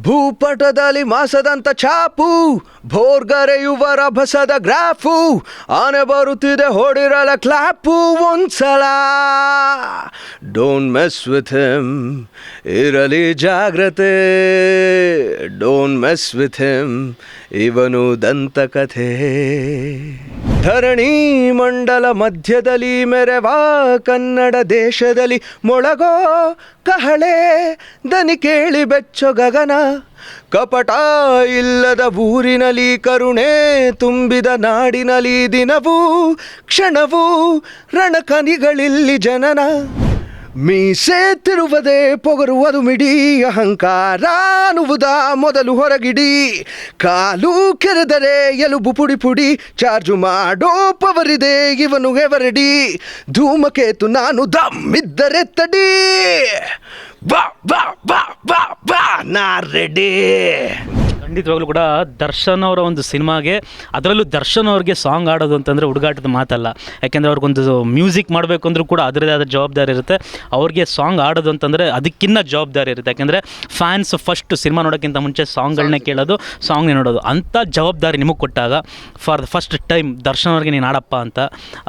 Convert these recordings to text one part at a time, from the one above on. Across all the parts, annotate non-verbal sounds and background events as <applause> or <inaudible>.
ಭೂಪಟದಲ್ಲಿ ಮಾಸದಂತ ಛಾಪು, ಭೋರ್ಗರೆಯುವ ರಭಸದ ಗ್ರಾಫು, ಆನೆ ಬರುತ್ತಿದೆ ಹೊಡಿರಲ ಕ್ಲಾಪು ಒಂದ್ಸಲ. ಡೋಂಟ್ ಮೆಸ್ ವಿತ್ ಹಿಮ್ ಇರಲಿ ಜಾಗ್ರತೆ. ಡೋನ್ ಮೆಸ್ ವಿತ್ ಹಿಮ್ ಇವನು ದಂತಕಥೆ. ಧರಣಿ ಮಂಡಲ ಮಧ್ಯದಲ್ಲಿ ಮೆರವಾ ಕನ್ನಡ ದೇಶದಲ್ಲಿ ಮೊಳಗೋ ಕಹಳೆ. ದನಿ ಕೇಳಿ ಬೆಚ್ಚೊ ಗಗನ. ಕಪಟ ಇಲ್ಲದ ಊರಿನಲ್ಲಿ ಕರುಣೆ ತುಂಬಿದ ನಾಡಿನಲ್ಲಿ ದಿನವೂ ಕ್ಷಣವೂ ರಣಕನಿಗಳಿಲ್ಲಿ ಜನನ. ಮೀಸೆ ತಿರುವದೆ ಪೊಗರುವುದು ಮಿಡಿ, ಅಹಂಕಾರ ಅನ್ನುವುದ ಮೊದಲು ಹೊರಗಿಡಿ. ಕಾಲು ಕೆರೆದರೆ ಎಲುಬು ಪುಡಿ ಪುಡಿ, ಚಾರ್ಜು ಮಾಡೋ ಪವರಿದೆ ಇವನು ಎವರಡಿ. ಧೂಮಕೇತು ನಾನು ದಮ್ಮಿದ್ದರೆ ತಡಿ ಬಾ ಬಾ ಬಾ ಬಾ ಬಾ ನಾ ರೆಡಿ. ಖಂಡಿತವಾಗ್ಲೂ ಕೂಡ ದರ್ಶನ್ ಅವರ ಒಂದು ಸಿನಿಮಾಗೆ ಅದರಲ್ಲೂ ದರ್ಶನ್ ಅವ್ರಿಗೆ ಸಾಂಗ್ ಆಡೋದು ಅಂತಂದರೆ ಹುಡುಗಾಟದ ಮಾತಲ್ಲ. ಯಾಕೆಂದರೆ ಅವ್ರಿಗೊಂದು ಮ್ಯೂಸಿಕ್ ಮಾಡಬೇಕು ಅಂದರೂ ಕೂಡ ಅದರದೇ ಆದ ಜವಾಬ್ದಾರಿ ಇರುತ್ತೆ. ಅವ್ರಿಗೆ ಸಾಂಗ್ ಆಡೋದು ಅಂತಂದರೆ ಅದಕ್ಕಿಂತ ಜವಾಬ್ದಾರಿ ಇರುತ್ತೆ. ಯಾಕೆಂದರೆ ಫ್ಯಾನ್ಸ್ ಫಸ್ಟ್ ಸಿನಿಮಾ ನೋಡೋಕ್ಕಿಂತ ಮುಂಚೆ ಸಾಂಗ್ಗಳನ್ನೇ ಕೇಳೋದು ಸಾಂಗ್ನೇ ನೋಡೋದು. ಅಂಥ ಜವಾಬ್ದಾರಿ ನಿಮಗೆ ಕೊಟ್ಟಾಗ for the first time Darshan ಅವ್ರಿಗೆ ನೀನು ಆಡಪ್ಪ ಅಂತ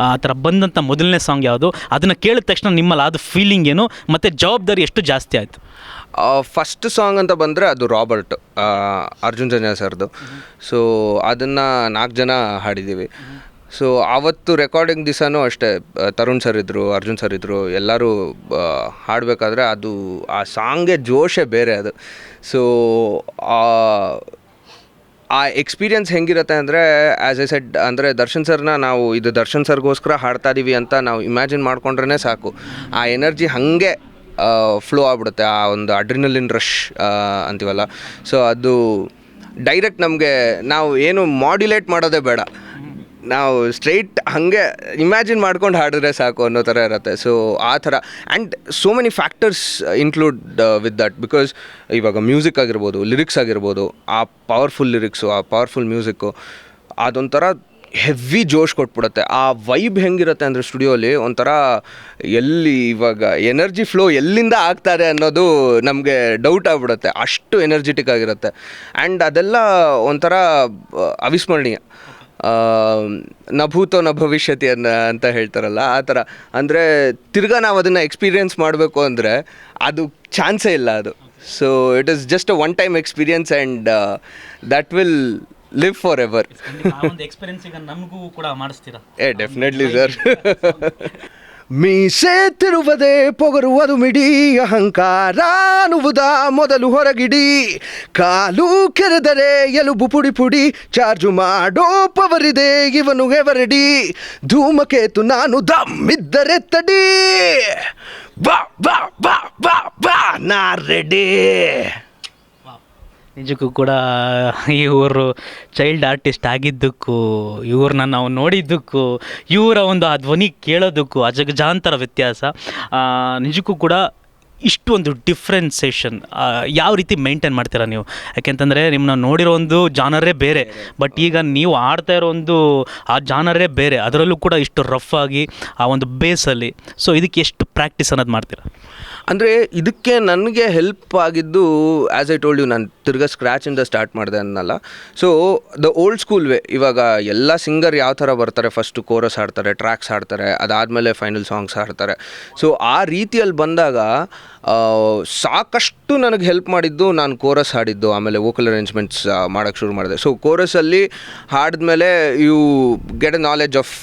ಆ ಥರ ಬಂದಂಥ ಮೊದಲನೇ ಸಾಂಗ್ ಯಾವುದು ಅದನ್ನು ಕೇಳಿದ ತಕ್ಷಣ ನಿಮ್ಮಲ್ಲಿ ಆದ ಫೀಲಿಂಗ್ ಏನು ಮತ್ತು ಜವಾಬ್ದಾರಿ ಎಷ್ಟು ಜಾಸ್ತಿ ಆಯಿತು? ಫಸ್ಟ್ ಸಾಂಗ್ ಅಂತ ಬಂದರೆ ಅದು ರಾಬರ್ಟ್ ಅರ್ಜುನ್ ಜನ ಸರ್ದು. ಸೊ ಅದನ್ನು ನಾಲ್ಕು ಜನ ಹಾಡಿದ್ದೀವಿ ಸೊ ಆವತ್ತು ರೆಕಾರ್ಡಿಂಗ್ ದಿವಸನೂ ಅಷ್ಟೇ ತರುಣ್ ಸರ್ ಇದ್ದರು ಅರ್ಜುನ್ ಸರ್ ಇದ್ದರು ಎಲ್ಲರೂ ಹಾಡಬೇಕಾದ್ರೆ ಅದು, ಆ ಸಾಂಗೇ ಜೋಶೇ ಬೇರೆ ಅದು. ಸೊ ಆ ಎಕ್ಸ್ಪೀರಿಯನ್ಸ್ ಹೆಂಗಿರುತ್ತೆ ಅಂದರೆ ಆ್ಯಸ್ ಎ ಸೆಡ್ ಅಂದರೆ ದರ್ಶನ್ ಸರ್ನ ನಾವು, ಇದು ದರ್ಶನ್ ಸರ್ಗೋಸ್ಕರ ಹಾಡ್ತಾ ಇದ್ದೀವಿ ಅಂತ ನಾವು ಇಮ್ಯಾಜಿನ್ ಮಾಡ್ಕೊಂಡ್ರೇ ಸಾಕು. ಆ ಎನರ್ಜಿ ಹಾಗೆ ಫ್ಲೋ ಆಗ್ಬಿಡುತ್ತೆ, ಆ ಒಂದು ಅಡ್ರಿನಲಿನ್ ರಶ್ ಅಂತೀವಲ್ಲ. ಸೊ ಅದು ಡೈರೆಕ್ಟ್ ನಮಗೆ ನಾವು ಏನು ಮಾಡ್ಯುಲೇಟ್ ಮಾಡೋದೇ ಬೇಡ. ನಾವು ಸ್ಟ್ರೈಟ್ ಹಾಗೆ ಇಮ್ಯಾಜಿನ್ ಮಾಡ್ಕೊಂಡು ಹಾಡಿದ್ರೆ ಸಾಕು ಅನ್ನೋ ಥರ ಇರುತ್ತೆ. ಸೊ ಆ ಥರ. And so many factors include with that because ಇವಾಗ ಮ್ಯೂಸಿಕ್ ಆಗಿರ್ಬೋದು ಲಿರಿಕ್ಸ್ ಆಗಿರ್ಬೋದು, ಆ ಪವರ್ಫುಲ್ ಲಿರಿಕ್ಸು ಆ ಪವರ್ಫುಲ್ ಮ್ಯೂಸಿಕ್ಕು ಅದೊಂಥರ ಹೆವಿ ಜೋಶ್ ಕೊಟ್ಬಿಡುತ್ತೆ. ಆ ವೈಬ್ ಹೆಂಗಿರುತ್ತೆ ಅಂದರೆ ಸ್ಟುಡಿಯೋಲಿ ಒಂಥರ ಎಲ್ಲಿ ಇವಾಗ ಎನರ್ಜಿ ಫ್ಲೋ ಎಲ್ಲಿಂದ ಆಗ್ತಾರೆ ಅನ್ನೋದು ನಮಗೆ ಡೌಟ್ ಆಗ್ಬಿಡುತ್ತೆ. ಅಷ್ಟು ಎನರ್ಜೆಟಿಕ್ ಆಗಿರುತ್ತೆ. ಆ್ಯಂಡ್ ಅದೆಲ್ಲ ಒಂಥರ ಅವಿಸ್ಮರಣೀಯ. ಆ, ನ ಭವಿಷ್ಯತಿ ಅನ್ನ ಅಂತ ಹೇಳ್ತಾರಲ್ಲ ಆ ಥರ. ಅಂದರೆ ತಿರ್ಗಾ ನಾವು ಅದನ್ನು ಎಕ್ಸ್ಪೀರಿಯನ್ಸ್ ಮಾಡಬೇಕು ಅಂದರೆ ಅದು ಚಾನ್ಸೇ ಇಲ್ಲ ಅದು. So it is just a one time experience and that will live forever ಒಂದು ಎಕ್ಸ್ಪೀರಿಯನ್ಸ್ ಈಗ ನಮಗೂ ಕೂಡ ಮಾಡಿಸ್ತೀರಾ? ಏ ಡೆಫಿನೆಟ್ಲಿ ಸರ್ ಮೀಸೆ ತಿರುವದೆ ಪೊಗರುವುದು ಮಿಡಿ ಅಹಂಕಾರ ಅನ್ನುವುದ ಮೊದಲು ಹೊರಗಿಡಿ. ಕಾಲು ಕೆರೆದರೆ ಎಲುಬು ಪುಡಿ ಪುಡಿ ಚಾರ್ಜು ಮಾಡೋ ಪವರಿದೆ ಇವನು ಎವರಡಿ ಧೂಮಕೇತು ನಾನು ದಮ್ಮಿದ್ದರೆ ತಡಿ. ಬಾ ಬಾ ಬಾ ಬಾ ಬಾ ನಾ ರೆಡಿ ನಿಜಕ್ಕೂ ಕೂಡ ಇವರು ಚೈಲ್ಡ್ ಆರ್ಟಿಸ್ಟ್ ಆಗಿದ್ದಕ್ಕೂ ಇವ್ರನ್ನ ನಾವು ನೋಡಿದ್ದಕ್ಕೂ ಇವರ ಒಂದು ಆ ಧ್ವನಿ ಕೇಳೋದಕ್ಕೂ ಅಜಗಜಾಂತರ ವ್ಯತ್ಯಾಸ. ನಿಜಕ್ಕೂ ಕೂಡ ಇಷ್ಟೊಂದು ಡಿಫ್ರೆನ್ಸೇಷನ್ ಯಾವ ರೀತಿ ಮೇಂಟೈನ್ ಮಾಡ್ತೀರಾ ನೀವು? ಯಾಕೆಂತಂದರೆ ನಿಮ್ಮನ್ನ ನೋಡಿರೋ ಒಂದು ಜಾನರೇ ಬೇರೆ ಬಟ್ ಈಗ ನೀವು ಆಡ್ತಾ ಇರೋ ಒಂದು ಆ ಜಾನರೇ ಬೇರೆ, ಅದರಲ್ಲೂ ಕೂಡ ಇಷ್ಟು ರಫ್ ಆಗಿ ಆ ಒಂದು ಬೇಸಲ್ಲಿ ಸೊ ಇದಕ್ಕೆ ಎಷ್ಟು ಪ್ರಾಕ್ಟೀಸ್ ಅನ್ನೋದು ಮಾಡ್ತೀರಾ? ಅಂದರೆ ಇದಕ್ಕೆ ನನಗೆ ಹೆಲ್ಪ್ ಆಗಿದ್ದು ಆ್ಯಸ್ ಐ ಟೋಲ್ಡ್ ಯು ನಾನು ತಿರ್ಗಾ ಸ್ಕ್ರ್ಯಾಚಿಂದ ಸ್ಟಾರ್ಟ್ ಮಾಡಿದೆ ಅನ್ನಲ್ಲ. So the old school way ಇವಾಗ ಎಲ್ಲ ಸಿಂಗರ್ ಯಾವ ಥರ ಬರ್ತಾರೆ ಫಸ್ಟು ಕೋರಸ್ ಹಾಡ್ತಾರೆ ಟ್ರ್ಯಾಕ್ಸ್ ಹಾಡ್ತಾರೆ, ಅದಾದಮೇಲೆ ಫೈನಲ್ ಸಾಂಗ್ಸ್ ಹಾಡ್ತಾರೆ. ಸೊ ಆ ರೀತಿಯಲ್ಲಿ ಬಂದಾಗ ಸಾಕಷ್ಟು ನನಗೆ ಹೆಲ್ಪ್ ಮಾಡಿದ್ದು ನಾನು ಕೋರಸ್ ಹಾಡಿದ್ದು, ಆಮೇಲೆ ವೋಕಲ್ ಅರೇಂಜ್ಮೆಂಟ್ಸ್ ಮಾಡೋಕ್ಕೆ ಶುರು ಮಾಡಿದೆ. ಸೊ ಕೋರಸಲ್ಲಿ ಹಾಡಿದ್ಮೇಲೆ you get a knowledge of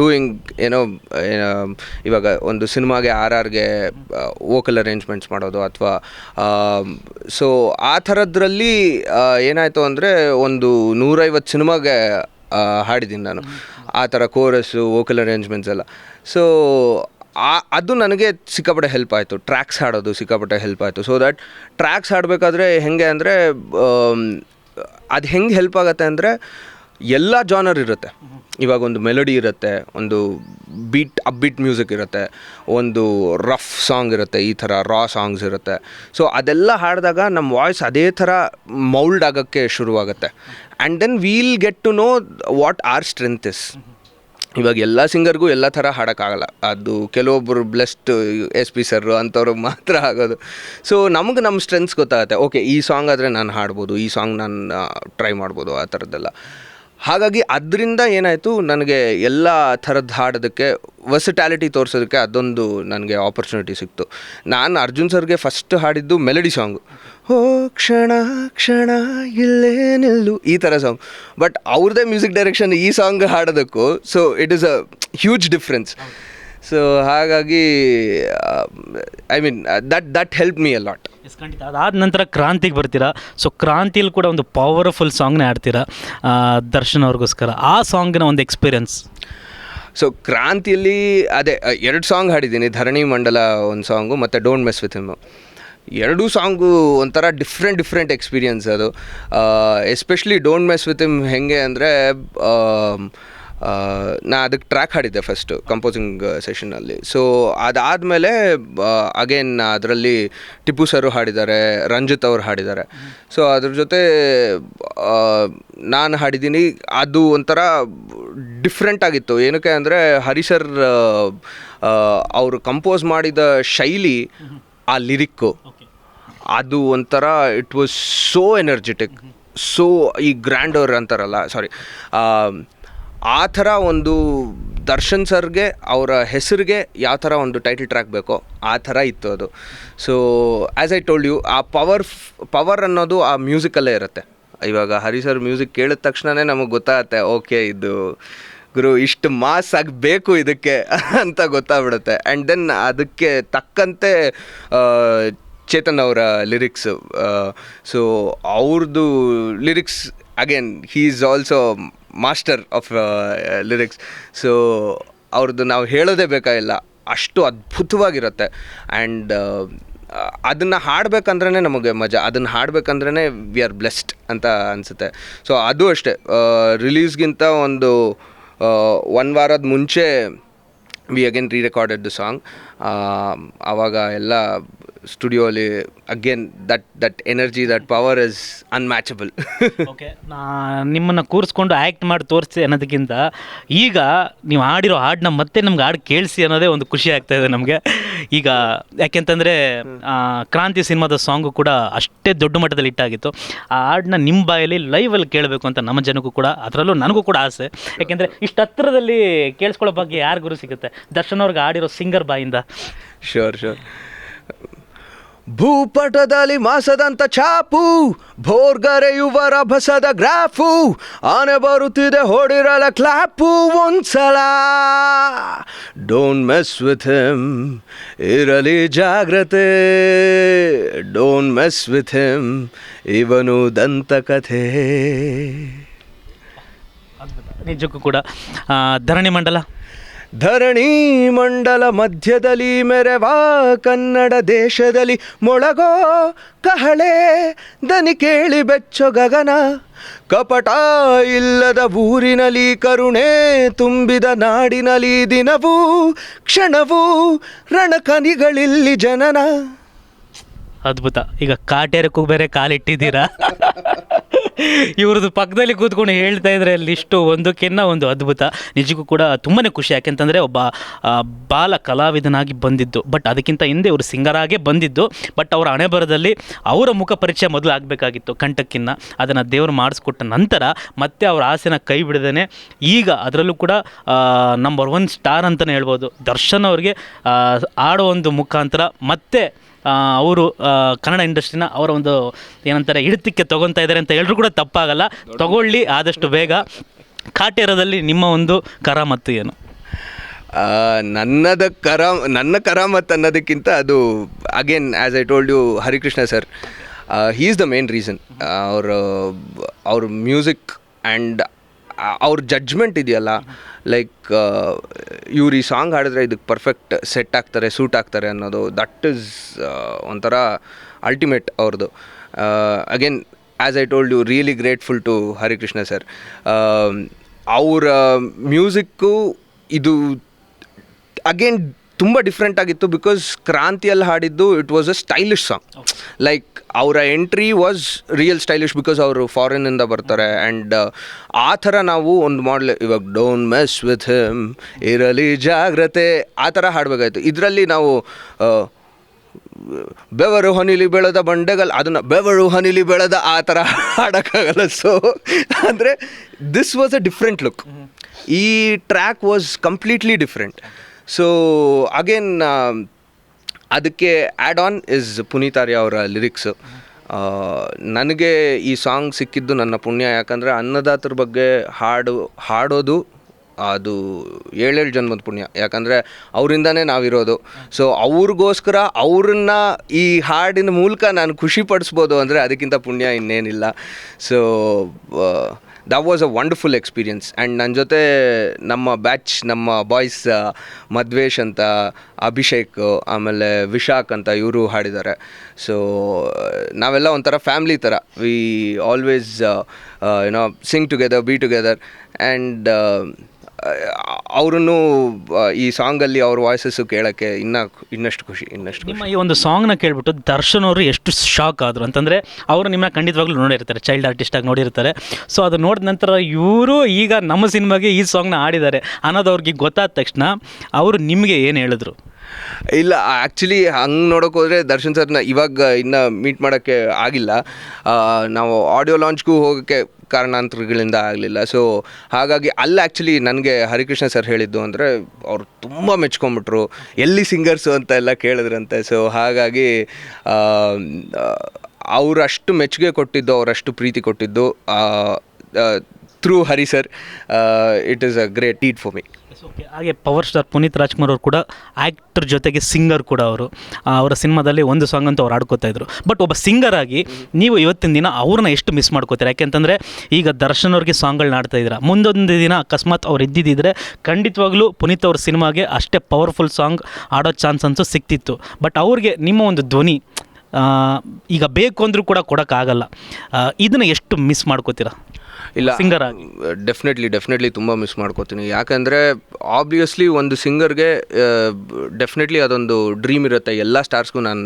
doing ಏನೋ ಇವಾಗ ಒಂದು ಸಿನಿಮಾಗೆ ಆರ್ ಆರ್ಗೆ ವೋಕಲ್ ಅರೇಂಜ್ಮೆಂಟ್ಸ್ ಮಾಡೋದು ಅಥವಾ ಸೊ ಆ ಥರದ್ರಲ್ಲಿ ಏನಾಯಿತು ಅಂದರೆ ಒಂದು ನೂರೈವತ್ತು ಸಿನಿಮಾಗೆ ಹಾಡಿದ್ದೀನಿ ನಾನು. ಆ ಥರ ಕೋರಸ್ಸು ವೋಕಲ್ ಅರೇಂಜ್ಮೆಂಟ್ಸ್ ಎಲ್ಲ. ಸೊ ಆ, ಅದು ನನಗೆ ಸಿಕ್ಕಾಪಟ್ಟೆ ಹೆಲ್ಪ್ ಆಯಿತು. ಟ್ರ್ಯಾಕ್ಸ್ ಹಾಡೋದು ಸಿಕ್ಕಾಪಟ್ಟೆ ಹೆಲ್ಪ್ ಆಯಿತು. ಸೊ ದ್ಯಾಟ್ ಟ್ರ್ಯಾಕ್ಸ್ ಹಾಡಬೇಕಾದ್ರೆ ಹೆಂಗೆ ಅಂದರೆ ಅದು ಹೆಂಗೆ ಹೆಲ್ಪ್ ಆಗುತ್ತೆ ಅಂದರೆ ಎಲ್ಲ ಜಾನರ್ ಇರುತ್ತೆ. ಇವಾಗ ಒಂದು ಮೆಲಡಿ ಇರುತ್ತೆ, ಒಂದು ಬೀಟ್ ಅಬ್ಬಿಟ್ ಮ್ಯೂಸಿಕ್ ಇರುತ್ತೆ, ಒಂದು ರಫ್ ಸಾಂಗ್ ಇರುತ್ತೆ, ಈ ಥರ ರಾ ಸಾಂಗ್ಸ್ ಇರುತ್ತೆ. ಸೊ ಅದೆಲ್ಲ ಹಾಡಿದಾಗ ನಮ್ಮ ವಾಯ್ಸ್ ಅದೇ ಥರ ಮೌಲ್ಡ್ ಆಗೋಕ್ಕೆ ಶುರುವಾಗುತ್ತೆ. And then we'll get to know what our strength is ಇವಾಗ ಎಲ್ಲ ಸಿಂಗರ್ಗೂ ಎಲ್ಲ ಥರ ಹಾಡೋಕ್ಕಾಗಲ್ಲ. ಅದು ಕೆಲವೊಬ್ಬರು ಬ್ಲೆಸ್ಟ್ ಎಸ್ ಪಿ ಸರ್ ಅಂಥವ್ರು ಮಾತ್ರ ಆಗೋದು. ಸೊ ನಮ್ಗೆ ನಮ್ಮ ಸ್ಟ್ರೆಂತ್ಸ್ ಗೊತ್ತಾಗುತ್ತೆ. ಓಕೆ ಈ ಸಾಂಗ್ ಆದರೆ ನಾನು ಹಾಡ್ಬೋದು, ಈ ಸಾಂಗ್ ನಾನು ಟ್ರೈ ಮಾಡ್ಬೋದು, ಆ ಥರದ್ದೆಲ್ಲ. ಹಾಗಾಗಿ ಅದರಿಂದ ಏನಾಯಿತು, ನನಗೆ ಎಲ್ಲ ಥರದ್ದು ಹಾಡೋದಕ್ಕೆ ವರ್ಸಿಟ್ಯಾಲಿಟಿ ತೋರಿಸೋದಕ್ಕೆ ಅದೊಂದು ನನಗೆ ಆಪರ್ಚುನಿಟಿ ಸಿಕ್ತು. ನಾನು ಅರ್ಜುನ್ ಸರ್ಗೆ ಫಸ್ಟ್ ಹಾಡಿದ್ದು ಮೆಲಡಿ ಸಾಂಗು ಓ ಕ್ಷಣ ಕ್ಷಣ, ಇಲ್ಲೇ ನಿಲ್ಲು, ಈ ಥರ ಸಾಂಗ್ ಬಟ್ ಅವ್ರದ್ದೇ ಮ್ಯೂಸಿಕ್ ಡೈರೆಕ್ಷನ್ ಈ song ಹಾಡೋದಕ್ಕೂ so it is a huge difference so ಹಾಗಾಗಿ I mean that that help me a lot yes ಖಂಡಿತ. ಅದಾದ ನಂತರ ಕ್ರಾಂತಿಗೆ ಬರ್ತೀರಾ? ಸೊ ಕ್ರಾಂತಿಲಿ ಕೂಡ ಒಂದು ಪವರ್ಫುಲ್ ಸಾಂಗ್ನ ಆಡ್ತೀರಾ ದರ್ಶನ್ ಅವ್ರಿಗೋಸ್ಕರ? ಆ ಸಾಂಗಿನ ಒಂದು ಎಕ್ಸ್ಪೀರಿಯನ್ಸ್ ಸೊ ಕ್ರಾಂತಿಯಲ್ಲಿ ಅದೇ ಎರಡು ಸಾಂಗ್ ಹಾಡಿದ್ದೀನಿ. ಧರಣಿ ಮಂಡಲ ಒಂದು ಸಾಂಗು ಮತ್ತು ಡೋಂಟ್ ಮೆಸ್ ವಿತ್ ಹಿಮ್ ಎರಡೂ ಸಾಂಗು ಒಂಥರ ಡಿಫ್ರೆಂಟ್ ಡಿಫ್ರೆಂಟ್ ಎಕ್ಸ್ಪೀರಿಯನ್ಸ್ ಅದು. Especially don't mess with him ಹೆಂಗೆ ಅಂದರೆ ನಾ ಅದಕ್ಕೆ ಟ್ರ್ಯಾಕ್ ಹಾಡಿದ್ದೆ ಫಸ್ಟು ಕಂಪೋಸಿಂಗ್ ಸೆಷನಲ್ಲಿ ಸೊ ಅದಾದಮೇಲೆ ಅಗೇನ್ ಅದರಲ್ಲಿ ಟಿಪ್ಪು ಸರು ಹಾಡಿದ್ದಾರೆ ರಂಜಿತ್ ಅವರು ಹಾಡಿದ್ದಾರೆ. ಸೊ ಅದ್ರ ಜೊತೆ ನಾನು ಹಾಡಿದ್ದೀನಿ. ಅದು ಒಂಥರ ಡಿಫ್ರೆಂಟ್ ಆಗಿತ್ತು. ಏನಕ್ಕೆ ಅಂದರೆ ಹರಿಸರ್ ಅವರು ಕಂಪೋಸ್ ಮಾಡಿದ ಶೈಲಿ ಆ ಲಿರಿಕ್ಕು ಅದು ಒಂಥರ it was so energetic so ಈ ಗ್ರ್ಯಾಂಡರ್ ಅಂತಾರಲ್ಲ ಸಾರಿ ಆ ಥರ ಒಂದು ದರ್ಶನ್ ಸರ್ಗೆ ಅವರ ಹೆಸರಿಗೆ ಯಾವ ಥರ ಒಂದು ಟೈಟಲ್ ಟ್ರ್ಯಾಕ್ ಬೇಕೋ ಆ ಥರ ಇತ್ತು ಅದು. So as I told you ಆ ಪವರ್ ಪವರ್ ಅನ್ನೋದು ಆ ಮ್ಯೂಸಿಕಲ್ಲೇ ಇರುತ್ತೆ. ಇವಾಗ ಹರಿ ಸರ್ ಮ್ಯೂಸಿಕ್ ಕೇಳಿದ ತಕ್ಷಣವೇ ನಮಗೆ ಗೊತ್ತಾಗುತ್ತೆ ಓಕೆ ಇದು ಗುರು ಇಷ್ಟು ಮಾಸ್ ಆಗಬೇಕು ಇದಕ್ಕೆ <laughs> ಅಂತ ಗೊತ್ತಾಗ್ಬಿಡುತ್ತೆ. ಆ್ಯಂಡ್ ದೆನ್ ಅದಕ್ಕೆ ತಕ್ಕಂತೆ ಚೇತನ್ ಅವರ ಲಿರಿಕ್ಸ್ ಸೊ ಅವ್ರದ್ದು lyrics again he is also master of lyrics so ಅವ್ರದ್ದು ನಾವು ಹೇಳೋದೇ ಬೇಕಾಗಿಲ್ಲ ಅಷ್ಟು ಅದ್ಭುತವಾಗಿರುತ್ತೆ. ಆ್ಯಂಡ್ ಅದನ್ನು ಹಾಡಬೇಕಂದ್ರೇ ನಮಗೆ ಮಜಾ. ಅದನ್ನು ಹಾಡಬೇಕಂದ್ರೇ ವಿ ಆರ್ ಬ್ಲೆಸ್ಡ್ ಅಂತ ಅನಿಸುತ್ತೆ. ಸೊ ಅದು ಅಷ್ಟೇ. ರಿಲೀಸ್ಗಿಂತ ಒಂದು ಒನ್ ವಾರದ ಮುಂಚೆ we again rerecorded the song ಆವಾಗ ಎಲ್ಲ ಸ್ಟುಡಿಯೋಲಿ again that that energy that power is unmatchable okay ನಾ ನಿಮ್ಮನ್ನು ಕೂರಿಸ್ಕೊಂಡು ಆ್ಯಕ್ಟ್ ಮಾಡಿ ತೋರಿಸಿ ಅನ್ನೋದಕ್ಕಿಂತ ಈಗ ನೀವು ಹಾಡಿರೋ ಹಾಡನ್ನ ಮತ್ತೆ ನಮ್ಗೆ ಹಾಡು ಕೇಳಿಸಿ ಅನ್ನೋದೇ ಒಂದು ಖುಷಿ ಆಗ್ತಾ ಇದೆ ನಮಗೆ. ಈಗ ಯಾಕೆಂತಂದರೆ ಕ್ರಾಂತಿ ಸಿನಿಮಾದ ಸಾಂಗು ಕೂಡ ಅಷ್ಟೇ ದೊಡ್ಡ ಮಟ್ಟದಲ್ಲಿ ಇಟ್ಟಾಗಿತ್ತು ಆ ಹಾಡನ್ನ ನಿಮ್ಮ ಬಾಯಲ್ಲಿ ಲೈವಲ್ಲಿ ಕೇಳಬೇಕು ಅಂತ ನಮ್ಮ ಜನಕ್ಕೂ ಕೂಡ ಅದರಲ್ಲೂ ನನಗೂ ಕೂಡ ಆಸೆ. ಯಾಕೆಂದರೆ ಇಷ್ಟು ಹತ್ತಿರದಲ್ಲಿ ಕೇಳಿಸ್ಕೊಳ್ಳೋ ಬಗ್ಗೆ ಯಾರು ಗುರು ಸಿಗುತ್ತೆ? ದರ್ಶನ್ ಅವ್ರಿಗೆ ಹಾಡಿರೋ ಸಿಂಗರ್ ಬಾಯಿಂದ. ಶೋರ್ ಶೋರ್ ಭೂಪಟದಲ್ಲಿ ಮಾಸದಂತ ಛಾಪು ಭೋರ್ಗರೆಯುವ ರಭಸದ ಗ್ರಾಫು, ಆನೆ ಬರುತ್ತಿದೆ ಹೊಡಿರಲ ಕ್ಲಾಪು ಒಂದ್ಸಲ. ಡೋಂಟ್ ಮೆಸ್ ವಿತ್ ಹಿಮ್ ಇರಲಿ ಜಾಗ್ರತೆ. ಡೋಂಟ್ ಮೆಸ್ ವಿತ್ ಹಿಮ್ ಇವನು ದಂತಕಥೆ. ನಿಜಕ್ಕೂ ಕೂಡ ಧರಣಿ ಮಂಡಲ ಧರಣಿ ಮಂಡಲ ಮಧ್ಯದಲ್ಲಿ ಮೆರವಾ ಕನ್ನಡ ದೇಶದಲ್ಲಿ ಮೊಳಗೋ ಕಹಳೆ, ದನಿ ಕೇಳಿ ಬೆಚ್ಚೊ ಗಗನ. ಕಪಟ ಇಲ್ಲದ ಊರಿನಲ್ಲಿ ಕರುಣೆ ತುಂಬಿದ ನಾಡಿನಲ್ಲಿ ದಿನವೂ ಕ್ಷಣವೂ ರಣಕನಿಗಳಿಲ್ಲಿ ಜನನ. ಅದ್ಭುತ. ಈಗ ಕಾಟೇರಕ್ಕೂ ಬೇರೆ ಕಾಲಿಟ್ಟಿದ್ದೀರಾ? ಇವ್ರದ್ದು ಪಕ್ಕದಲ್ಲಿ ಕೂತ್ಕೊಂಡು ಹೇಳ್ತಾ ಇದ್ರೆ ಅಲ್ಲಿ ಒಂದಕ್ಕಿನ್ನ ಒಂದು ಅದ್ಭುತ. ನಿಜಕ್ಕೂ ಕೂಡ ತುಂಬಾ ಖುಷಿ. ಯಾಕೆಂತಂದರೆ ಒಬ್ಬ ಬಾಲ ಕಲಾವಿದನಾಗಿ ಬಂದಿದ್ದು. ಬಟ್ ಅದಕ್ಕಿಂತ ಹಿಂದೆ ಇವರು ಸಿಂಗರಾಗೇ ಬಂದಿದ್ದು. ಬಟ್ ಅವರ ಅಣೆಬರದಲ್ಲಿ ಅವರ ಮುಖ ಪರಿಚಯ ಮೊದಲು ಆಗಬೇಕಾಗಿತ್ತು ಕಂಠಕ್ಕಿನ್ನ. ಅದನ್ನು ದೇವರು ಮಾಡಿಸ್ಕೊಟ್ಟ ನಂತರ ಮತ್ತೆ ಅವರ ಆಸೆನ ಕೈ ಬಿಡದೇ ಈಗ ಅದರಲ್ಲೂ ಕೂಡ ನಂಬರ್ ಒನ್ ಸ್ಟಾರ್ ಅಂತಲೇ ಹೇಳ್ಬೋದು. ದರ್ಶನ್ ಅವ್ರಿಗೆ ಆಡೋ ಒಂದು ಮುಖಾಂತರ ಮತ್ತೆ ಅವರು ಕನ್ನಡ ಇಂಡಸ್ಟ್ರಿನ ಅವರ ಒಂದು ಏನಂತಾರೆ, ಹಿಡಿತಕ್ಕೆ ತೊಗೊತಾ ಇದ್ದಾರೆ ಅಂತ ಎಲ್ಲರೂ ಕೂಡ ತಪ್ಪಾಗಲ್ಲ. ತಗೊಳ್ಳಿ, ಆದಷ್ಟು ಬೇಗ. ಕಾಟೇರದಲ್ಲಿ ನಿಮ್ಮ ಒಂದು ಕರಾಮತ್ತು ಏನು? ನನ್ನದ ಕರ, ನನ್ನ ಕರಾಮತ್ ಅನ್ನೋದಕ್ಕಿಂತ ಅದು again as I told you Harikrishna sir he is the main reason ಅವರು, ಅವ್ರ ಮ್ಯೂಸಿಕ್ ಆ್ಯಂಡ್ ಅವ್ರ ಜಡ್ಜ್ಮೆಂಟ್ ಇದೆಯಲ್ಲ? ಲೈಕ್ ಇವ್ರು ಈ ಸಾಂಗ್ ಹಾಡಿದ್ರೆ ಇದಕ್ಕೆ ಪರ್ಫೆಕ್ಟ್ ಸೆಟ್ ಆಗ್ತಾರೆ ಸೂಟ್ ಆಗ್ತಾರೆ ಅನ್ನೋದು ದಟ್ ಇಸ್ ಒಂಥರ ಅಲ್ಟಿಮೇಟ್ ಅವ್ರದ್ದು again as I told you really grateful to Harikrishna sir ಅವರ ಮ್ಯೂಸಿಕ್ಕು ಇದು ಅಗೇನ್ ತುಂಬ ಡಿಫ್ರೆಂಟ್ ಆಗಿತ್ತು ಬಿಕಾಸ್ ಕ್ರಾಂತಿಯಲ್ಲಿ ಹಾಡಿದ್ದು it was a stylish song like ಅವರ entry was real stylish because ಅವರು ಫಾರಿನಿಂದ ಬರ್ತಾರೆ ಆ್ಯಂಡ್ ಆ ಥರ ನಾವು ಒಂದು ಮಾಡಲ್ ಇವಾಗ ಡೋನ್ ಮೆಸ್ ವಿತ್ ಹಿಮ್ ಇರಲಿ ಜಾಗ್ರತೆ, ಆ ಥರ ಹಾಡಬೇಕಾಯ್ತು. ಇದರಲ್ಲಿ ನಾವು ಬೆವರು ಹನಿಲಿ ಬೆಳೆದ ಬಂಡೆಗಲ್, ಅದನ್ನು ಬೆವರು ಹನಿಲಿ ಬೆಳೆದ ಆ ಥರ ಹಾಡೋಕ್ಕಾಗಲ್ಲ. ಸೊ ಅಂದರೆ this was a different look ಈ track was completely different so again ಅದಕ್ಕೆ ಆ್ಯಡ್ ಆನ್ ಇಸ್ ಪುನೀತಾರ್ಯ ಅವರ ಲಿರಿಕ್ಸು ನನಗೆ ಈ ಸಾಂಗ್ ಸಿಕ್ಕಿದ್ದು ನನ್ನ ಪುಣ್ಯ. ಯಾಕಂದರೆ ಅನ್ನದಾತರ ಬಗ್ಗೆ ಹಾಡು ಹಾಡೋದು ಅದು ಏಳೇಳು ಜನ್ಮದ ಪುಣ್ಯ. ಯಾಕಂದರೆ ಅವರಿಂದನೇ ನಾವಿರೋದು. ಸೊ ಅವ್ರಿಗೋಸ್ಕರ ಅವ್ರನ್ನ ಈ ಹಾಡಿನ ಮೂಲಕ ನಾನು ಖುಷಿ ಪಡಿಸ್ಬೋದು ಅಂದರೆ ಅದಕ್ಕಿಂತ ಪುಣ್ಯ ಇನ್ನೇನಿಲ್ಲ. So that was a wonderful experience and ನನ್ನ ಜೊತೆ ನಮ್ಮ ಬ್ಯಾಚ್ ನಮ್ಮ ಬಾಯ್ಸ್ ಮಧ್ವೇಶ್ ಅಂತ, ಅಭಿಷೇಕ್, ಆಮೇಲೆ ವಿಶಾಖ್ ಅಂತ ಇವರು ಹಾಡಿದ್ದಾರೆ. ಸೊ ನಾವೆಲ್ಲ ಒಂಥರ ಫ್ಯಾಮ್ಲಿ ಥರ. We always you know sing together be together and ಅವರನ್ನು ಈ ಸಾಂಗಲ್ಲಿ ಅವ್ರ ವಾಯ್ಸಸ್ಸು ಕೇಳೋಕ್ಕೆ ಇನ್ನೂ ಇನ್ನಷ್ಟು ಖುಷಿ ಇನ್ನಷ್ಟು ಖುಷಿ. ನಿಮ್ಮ ಈ ಒಂದು ಸಾಂಗ್ನ ಕೇಳ್ಬಿಟ್ಟು ದರ್ಶನ್ ಅವರು ಎಷ್ಟು ಶಾಕ್ ಆದರು. ಅಂತಂದರೆ ಅವರು ನಿಮ್ಮನ್ನ ಖಂಡಿತವಾಗ್ಲೂ ನೋಡಿರ್ತಾರೆ ಚೈಲ್ಡ್ ಆರ್ಟಿಸ್ಟಾಗಿ ನೋಡಿರ್ತಾರೆ. ಸೊ ಅದು ನೋಡಿದ ನಂತರ ಇವರು ಈಗ ನಮ್ಮ ಸಿನಿಮಾಗೆ ಈ ಸಾಂಗ್ನ ಆಡಿದ್ದಾರೆ ಅನ್ನೋದು ಅವ್ರಿಗೆ ಗೊತ್ತಾದ ತಕ್ಷಣ ಅವರು ನಿಮಗೆ ಏನು ಹೇಳಿದ್ರು? ಇಲ್ಲ ಆ್ಯಕ್ಚುಲಿ ಹಂಗೆ ನೋಡೋಕೆ ಹೋದರೆ ದರ್ಶನ್ ಸರ್ನ ಇವಾಗ ಇನ್ನು ಮೀಟ್ ಮಾಡೋಕ್ಕೆ ಆಗಿಲ್ಲ. ನಾವು ಆಡಿಯೋ ಲಾಂಚ್ಗೂ ಹೋಗೋಕ್ಕೆ ಕಾರಣಾಂತರಗಳಿಂದ ಆಗಲಿಲ್ಲ. ಸೊ ಹಾಗಾಗಿ ಅಲ್ಲಿ ಆ್ಯಕ್ಚುಲಿ ನನಗೆ ಹರಿಕೃಷ್ಣ ಸರ್ ಹೇಳಿದ್ದು ಅಂದರೆ ಅವ್ರು ತುಂಬ ಮೆಚ್ಕೊಂಬಿಟ್ರು. ಎಲ್ಲಿ ಸಿಂಗರ್ಸು ಅಂತ ಎಲ್ಲ ಕೇಳಿದ್ರಂತೆ. ಸೊ ಹಾಗಾಗಿ ಅವರಷ್ಟು ಮೆಚ್ಚುಗೆ ಕೊಟ್ಟಿದ್ದು ಅವರಷ್ಟು ಪ್ರೀತಿ ಕೊಟ್ಟಿದ್ದು through Hari sir it is a great ಟೀಟ್ for me okay, ಹಾಗೆ ಪವರ್ ಸ್ಟಾರ್ ಪುನೀತ್ ರಾಜ್ಕುಮಾರ್ ಅವರು ಕೂಡ ಆ್ಯಕ್ಟರ್ ಜೊತೆಗೆ ಸಿಂಗರ್ ಕೂಡ ಅವರು. ಅವರ ಸಿನಿಮಾದಲ್ಲಿ ಒಂದು ಸಾಂಗ್ ಅಂತ ಅವ್ರು ಆಡ್ಕೋತಾ ಇದ್ರು. ಬಟ್ ಒಬ್ಬ ಸಿಂಗರ್ ಆಗಿ ನೀವು ಇವತ್ತಿನ ದಿನ ಅವ್ರನ್ನ ಎಷ್ಟು ಮಿಸ್ ಮಾಡ್ಕೋತೀರಾ? ಯಾಕೆಂತಂದರೆ ಈಗ ದರ್ಶನ್ ಅವ್ರಿಗೆ ಸಾಂಗ್ಗಳನ್ನ ಆಡ್ತಾ ಇದ್ದೀರಾ. ಮುಂದೊಂದು ದಿನ ಅಕಸ್ಮಾತ್ ಅವ್ರು ಇದ್ದಿದ್ದಿದ್ರೆ ಖಂಡಿತವಾಗ್ಲೂ ಪುನೀತ್ ಅವ್ರ ಸಿನಿಮಾಗೆ ಅಷ್ಟೇ ಪವರ್ಫುಲ್ ಸಾಂಗ್ ಆಡೋ ಚಾನ್ಸ್ ಅಂತೂ ಸಿಕ್ತಿತ್ತು. ಬಟ್ ಅವ್ರಿಗೆ ನಿಮ್ಮ ಒಂದು ಧ್ವನಿ ಈಗ ಬೇಕು ಅಂದರೂ ಕೂಡ ಕೊಡೋಕ್ಕಾಗಲ್ಲ. ಇದನ್ನು ಎಷ್ಟು ಮಿಸ್ ಮಾಡ್ಕೋತೀರಾ? ಇಲ್ಲ ಸಿಂಗರ್ ಆಗಿ. ಡೆಫಿನೆಟ್ಲಿ ಡೆಫಿನೆಟ್ಲಿ ತುಂಬ ಮಿಸ್ ಮಾಡ್ಕೋತೀನಿ. ಯಾಕಂದರೆ ಆಬ್ವಿಯಸ್ಲಿ ಒಂದು ಸಿಂಗರ್ಗೆ ಡೆಫಿನೆಟ್ಲಿ ಅದೊಂದು ಡ್ರೀಮ್ ಇರುತ್ತೆ. ಎಲ್ಲ ಸ್ಟಾರ್ಸ್ಗೂ ನಾನು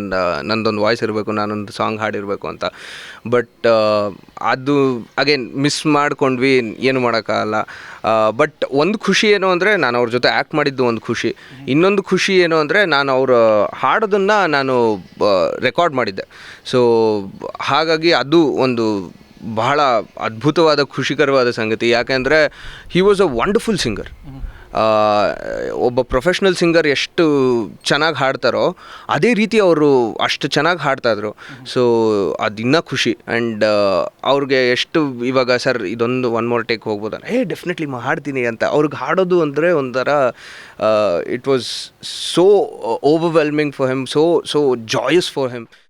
ನಂದೊಂದು ವಾಯ್ಸ್ ಇರಬೇಕು ನಾನೊಂದು ಸಾಂಗ್ ಹಾಡಿರಬೇಕು ಅಂತ. ಬಟ್ ಅದು ಅಗೇನ್ ಮಿಸ್ ಮಾಡ್ಕೊಂಡ್ವಿ ಏನು ಮಾಡೋಕ್ಕಾಗಲ್ಲ. ಬಟ್ ಒಂದು ಖುಷಿ ಏನು ಅಂದರೆ ನಾನು ಅವ್ರ ಜೊತೆ ಆ್ಯಕ್ಟ್ ಮಾಡಿದ್ದು ಒಂದು ಖುಷಿ. ಇನ್ನೊಂದು ಖುಷಿ ಏನು ಅಂದರೆ ನಾನು ಅವ್ರ ಹಾಡೋದನ್ನು ನಾನು ರೆಕಾರ್ಡ್ ಮಾಡಿದ್ದೆ. ಸೊ ಹಾಗಾಗಿ ಅದು ಒಂದು ಬಹಳ ಅದ್ಭುತವಾದ, ಖುಷಿಕರವಾದ ಸಂಗತಿ. ಯಾಕೆಂದರೆ he was a wonderful singer ಒಬ್ಬ ಪ್ರೊಫೆಷ್ನಲ್ ಸಿಂಗರ್ ಎಷ್ಟು ಚೆನ್ನಾಗಿ ಹಾಡ್ತಾರೋ, ಅದೇ ರೀತಿ ಅವರು ಅಷ್ಟು ಚೆನ್ನಾಗಿ ಹಾಡ್ತಾಯಿದ್ರು ಸೊ ಅದು ಇನ್ನೂ ಖುಷಿ. ಆ್ಯಂಡ್ ಅವ್ರಿಗೆ ಎಷ್ಟು ಇವಾಗ, ಸರ್, ಇದೊಂದು ಒನ್ ಮೋರ್ ಟೇಕ್ ಹೋಗ್ಬೋದು? ಏ ಡೆಫಿನೆಟ್ಲಿ ಹಾಡ್ತೀನಿ ಅಂತ. ಅವ್ರಿಗೆ ಹಾಡೋದು ಅಂದರೆ ಒಂಥರ it was so overwhelming for him so so joyous for him